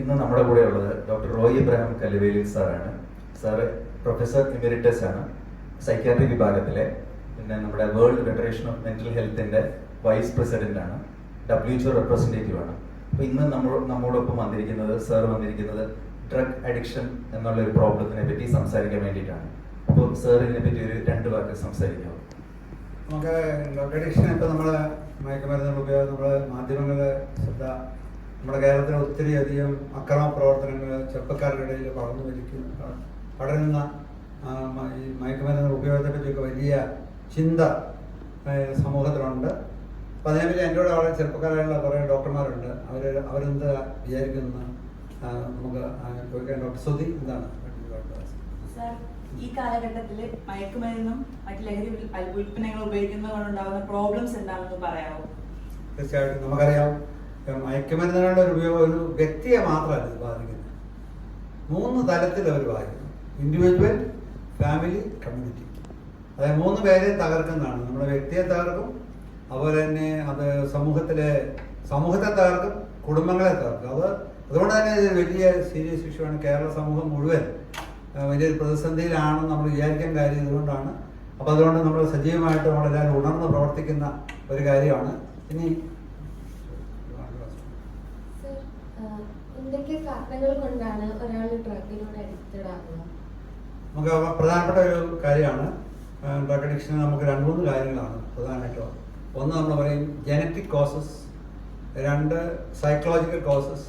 ഇന്ന് നമ്മുടെ കൂടെ ഉള്ളത് ഡോക്ടർ റോയ് ഇബ്രാഹിം കലുവേലി സാറാണ്. സാറ് പ്രൊഫസർ എമിരിറ്റസ് ആണ് സൈക്യാട്രി വിഭാഗത്തിലെ പിന്നെ നമ്മുടെ വേൾഡ് ഫെഡറേഷൻ ഓഫ് മെന്റൽ ഹെൽത്തിന്റെ വൈസ് പ്രസിഡന്റ് ആണ് ഡബ്ല്യു എച്ച് റെപ്രസെന്റേറ്റീവ് ആണ്. അപ്പൊ ഇന്ന് നമ്മൾ നമ്മോടൊപ്പം വന്നിരിക്കുന്നത് സാർ വന്നിരിക്കുന്നത് ഡ്രഗ് അഡിക്ഷൻ എന്നുള്ള ഒരു പ്രോബ്ലത്തിനെ പറ്റി സംസാരിക്കാൻ വേണ്ടിയിട്ടാണ്. അപ്പോൾ സാർ ഇതിനെ പറ്റി ഒരു രണ്ട് വാക്ക് സംസാരിക്കാം. നമുക്ക് ഡ്രഗ് അഡിക്ഷൻ ഇപ്പം നമ്മൾ മയക്കുമരുന്നുകൾ ഉപയോഗം നമ്മൾ മാധ്യമങ്ങളുടെ ശ്രദ്ധ നമ്മുടെ കേരളത്തിൽ ഒത്തിരി അധികം അക്രമ പ്രവർത്തനങ്ങൾ ചെറുപ്പക്കാരുടെ ഇടയിൽ പടർന്നു വലിക്കുന്ന പടരുന്ന ഈ മയക്കുമരുന്നുകൾ ഉപയോഗത്തെപ്പറ്റിയൊക്കെ വലിയ ചിന്ത സമൂഹത്തിലുണ്ട്. അപ്പം അതിനെപ്പറ്റി എന്റെ കൂടെ വളരെ ചെറുപ്പക്കാരായുള്ള കുറേ ഡോക്ടർമാരുണ്ട്. അവർ അവരെന്ത് വിചാരിക്കുന്നു നമുക്ക് ചോദിക്കാൻ ഡോക്ടർ സുധി എന്താണ്? ഈ കാലഘട്ടത്തിൽ മയക്കുമരുന്നും മറ്റ് ലഹരി ഉൽപ്പന്നങ്ങൾ ഉപയോഗിക്കുന്നതുകൊണ്ടുണ്ടാകുന്ന പ്രോബ്ലംസ് എന്താണെന്ന് പറയാമോ തീർച്ചയായിട്ടും നമുക്കറിയാം. മയക്കുമരുന്നുകളുടെ ഒരു ഉപയോഗം ഒരു വ്യക്തിയെ മാത്രമല്ല ഇത് ബാധിക്കുന്നത്. മൂന്ന് തലത്തിൽ അവർ ബാധിക്കുന്നു. ഇൻഡിവിജ്വൽ ഫാമിലി കമ്മ്യൂണിറ്റി അതായത് മൂന്ന് പേരെ തകർക്കുന്നതാണ്. നമ്മുടെ വ്യക്തിയെ തകർക്കും അതുപോലെ തന്നെ അത് സമൂഹത്തിലെ സമൂഹത്തെ തകർക്കും കുടുംബങ്ങളെ തകർക്കും. അത് അതുകൊണ്ട് തന്നെ ഇത് വലിയ സീരിയസ് ഇഷ്യൂ ആണ്. കേരള സമൂഹം മുഴുവൻ വലിയൊരു പ്രതിസന്ധിയിലാണെന്ന് നമ്മൾ വിചാരിക്കാൻ കാര്യം ഇതുകൊണ്ടാണ്. അപ്പോൾ അതുകൊണ്ട് നമ്മൾ സജീവമായിട്ട് നമ്മളെല്ലാവരും ഉണർന്ന് പ്രവർത്തിക്കുന്ന ഒരു കാര്യമാണ്. ഇനി സർ, ആഹ്, എന്തൊക്കെ കാരണങ്ങൾ കൊണ്ടാണ് ഒരാൾ ഡ്രഗിനോട് അഡിക്റ്റഡ് നമുക്ക് പ്രധാനപ്പെട്ട ഒരു കാര്യമാണ് ഡ്രഗ് അഡിക്ഷന് നമുക്ക് രണ്ട് മൂന്ന് കാര്യങ്ങളാണ് പ്രധാനമായിട്ടും ഒന്ന് നമ്മൾ പറയും ജനറ്റിക് കോസസ് രണ്ട് സൈക്കോളജിക്കൽ കോസസ്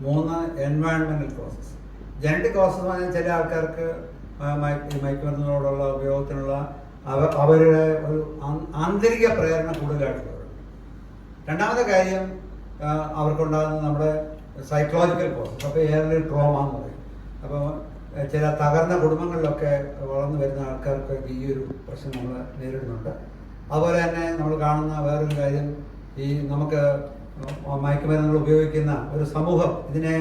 മൂന്ന് എൻവയൺമെന്റൽ കോസസ് ജനറ്റിക് കോസസ് പറഞ്ഞാൽ ചില ആൾക്കാർക്ക് മയക്കുമരുന്നിനോടുള്ള ഉപയോഗത്തിനുള്ള അവ- അവരുടെ ഒരു ആന്തരിക പ്രേരണ കൂടുതലായിട്ടുള്ളത് രണ്ടാമത്തെ കാര്യം അവർക്കുണ്ടാകുന്ന നമ്മുടെ സൈക്കോളജിക്കൽ പ്രോസസ് അപ്പോൾ ഏറെ ട്രോമ എന്ന് പറയും. അപ്പോൾ ചില തകർന്ന കുടുംബങ്ങളിലൊക്കെ വളർന്നു വരുന്ന ആൾക്കാർക്ക് ഈ ഒരു പ്രശ്നം നമ്മൾ നേരിടുന്നുണ്ട്. അതുപോലെ തന്നെ നമ്മൾ കാണുന്ന വേറൊരു കാര്യം ഈ നമുക്ക് മയക്കുമരുന്നുകൾ ഉപയോഗിക്കുന്ന ഒരു സമൂഹം ഇതിനെ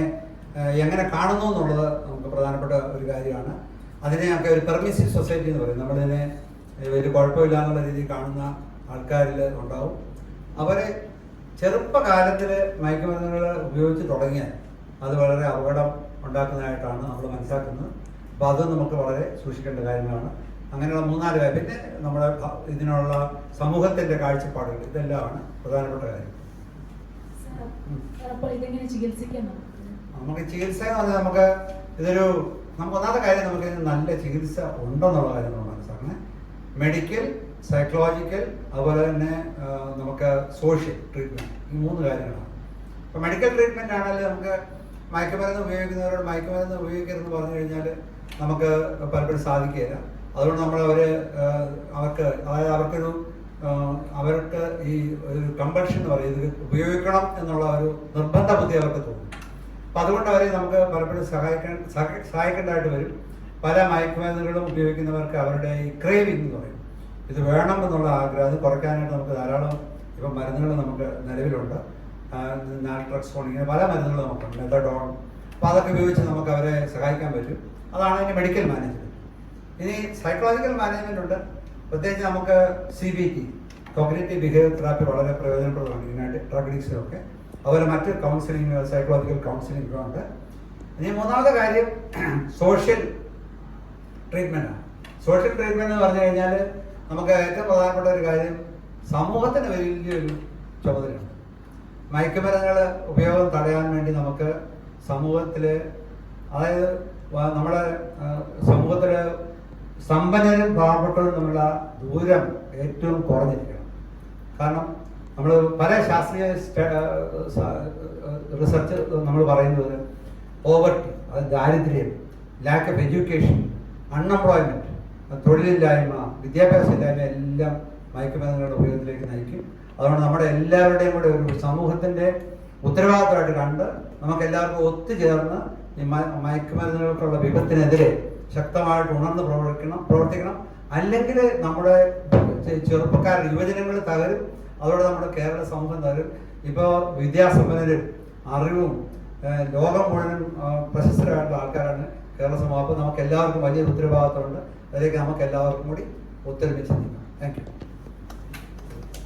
എങ്ങനെ കാണുന്നു എന്നുള്ളത് നമുക്ക് പ്രധാനപ്പെട്ട ഒരു കാര്യമാണ്. അതിനെയൊക്കെ ഒരു പെർമിസീവ് സൊസൈറ്റി എന്ന് പറയും. നമ്മളിതിനെ വലിയ കുഴപ്പമില്ല എന്നുള്ള രീതിയിൽ കാണുന്ന ആൾക്കാരിൽ ഉണ്ടാവും. അവരെ ചെറുപ്പകാലത്തിൽ മയക്കുമരുന്നുകൾ ഉപയോഗിച്ച് തുടങ്ങിയാൽ അത് വളരെ അപകടം ഉണ്ടാക്കുന്നതായിട്ടാണ് നമ്മൾ മനസ്സിലാക്കുന്നത്. അപ്പോൾ അത് നമുക്ക് വളരെ സൂക്ഷിക്കേണ്ട കാര്യങ്ങളാണ്. അങ്ങനെയുള്ള മൂന്നാൽ കാര്യം. പിന്നെ നമ്മുടെ ഇതിനുള്ള സമൂഹത്തിന്റെ കാഴ്ചപ്പാടുകൾ ഇതെല്ലാമാണ് പ്രധാനപ്പെട്ട കാര്യം. നമുക്ക്? ചികിത്സ എന്ന് പറഞ്ഞാൽ നമുക്ക് ഇതൊരു നമുക്ക് ഒന്നാമത്തെ കാര്യം നമുക്ക് ഇതിന് നല്ല ചികിത്സ ഉണ്ടെന്നുള്ള കാര്യം നമ്മൾ മനസ്സിലാക്കണേ. മെഡിക്കൽ സൈക്കോളജിക്കൽ അതുപോലെ തന്നെ സോഷ്യൽ ട്രീറ്റ്മെന്റ് ഈ മൂന്ന് കാര്യങ്ങളാണ്. ഇപ്പോൾ മെഡിക്കൽ ട്രീറ്റ്മെന്റ് ആണെങ്കിൽ നമുക്ക് മയക്കുമരുന്ന് ഉപയോഗിക്കുന്നവരോട് മയക്കുമരുന്ന് ഉപയോഗിക്കരുതെന്ന് പറഞ്ഞു കഴിഞ്ഞാൽ നമുക്ക് പലപ്പോഴും സാധിക്കുകയില്ല അതുകൊണ്ട് നമ്മൾ അവർ അവർക്ക് അതായത് അവർക്കൊരു അവർക്ക് ഈ ഒരു കമ്പൾഷൻ എന്ന് പറയും ഇത് ഉപയോഗിക്കണം എന്നുള്ള ഒരു നിർബന്ധ ബുദ്ധി അവർക്ക് തോന്നും. അപ്പം അതുകൊണ്ട് അവരെ നമുക്ക് പലപ്പോഴും സഹായിക്കാൻ സഹ- സഹായിക്കേണ്ടതായിട്ട് വരും. പല മയക്കുമരുന്നുകളും ഉപയോഗിക്കുന്നവർക്ക് അവരുടെ ഈ ക്രേവിംഗ് എന്ന് പറയും. ഇത് വേണം എന്നുള്ള ആഗ്രഹം അത് കുറയ്ക്കാനായിട്ട് നമുക്ക് ധാരാളം ഇപ്പം മരുന്നുകൾ നമുക്ക് നിലവിലുണ്ട്. നാട്രക്സോൺ ഇങ്ങനെ പല മരുന്നുകൾ നമുക്കുണ്ട്. മെത്തഡോൺ അപ്പോൾ അതൊക്കെ ഉപയോഗിച്ച് നമുക്ക് അവരെ സഹായിക്കാൻ പറ്റും. അതാണ് ഇനി മെഡിക്കൽ മാനേജ്മെന്റ് ഇനി സൈക്കോളജിക്കൽ മാനേജ്മെന്റ് ഉണ്ട്. പ്രത്യേകിച്ച് നമുക്ക് C B T cognitive behaviour therapy വളരെ പ്രയോജനപ്രദമാണ് ഇതിനായിട്ട് ഡ്രഗ് അഡിക്ഷനൊക്കെ അതുപോലെ മറ്റ് കൗൺസിലിംഗ് സൈക്കോളജിക്കൽ കൗൺസിലിംഗ് ഉണ്ട്. ഇനി മൂന്നാമത്തെ കാര്യം സോഷ്യൽ ട്രീറ്റ്മെന്റാണ് സോഷ്യൽ ട്രീറ്റ്മെന്റ് എന്ന് പറഞ്ഞു കഴിഞ്ഞാൽ നമുക്ക് ഏറ്റവും പ്രധാനപ്പെട്ട ഒരു കാര്യം സമൂഹത്തിന് വലിയൊരു ചുമതലയുണ്ട്. മയക്കുമരുന്നുകൾ ഉപയോഗം തടയാൻ വേണ്ടി നമുക്ക് സമൂഹത്തിൽ അതായത് നമ്മുടെ സമൂഹത്തിൽ സമ്പന്നരും പാവപ്പെട്ടവരും തമ്മിലുള്ള ദൂരം ഏറ്റവും കുറഞ്ഞിരിക്കണം. കാരണം നമ്മൾ പല ശാസ്ത്രീയ റിസർച്ച് നമ്മൾ പറയുന്നത് പോവർട്ടി അത് ദാരിദ്ര്യം ലാക്ക് ഓഫ് എഡ്യൂക്കേഷൻ അൺഎംപ്ലോയ്മെന്റ് തൊഴിലില്ലായ്മ വിദ്യാഭ്യാസ ഇല്ലായ്മ എല്ലാം മയക്കുമരുന്നുകളുടെ ഉപയോഗത്തിലേക്ക് നയിക്കും. അതുകൊണ്ട് നമ്മുടെ എല്ലാവരുടെയും കൂടെ ഒരു സമൂഹത്തിന്റെ ഉത്തരവാദിത്തമായിട്ട് കണ്ട് നമുക്ക് എല്ലാവർക്കും ഒത്തുചേർന്ന് ഈ മയക്കുമരുന്നുകൾക്കുള്ള വിപത്തിനെതിരെ ശക്തമായിട്ട് ഉണർന്ന് പ്രവർത്തിക്കണം പ്രവർത്തിക്കണം. അല്ലെങ്കിൽ നമ്മുടെ ചെറുപ്പക്കാരുടെ യുവജനങ്ങൾ തകരും. അതോടെ നമ്മുടെ കേരള സമൂഹം തകരും. ഇപ്പോൾ വിദ്യാസമ്പന്നരും അറിവും ലോകം മുഴുവൻ പ്രശസ്തരായിട്ടുള്ള ആൾക്കാരാണ് കേരള സമൂഹം. അപ്പോൾ നമുക്ക് എല്ലാവർക്കും വലിയ ഉത്തരവാദിത്തമുണ്ട്. അതിലേക്ക് നമുക്ക് എല്ലാവർക്കും കൂടി ഒത്തൊരുമിച്ച് നീങ്ങാം താങ്ക് യു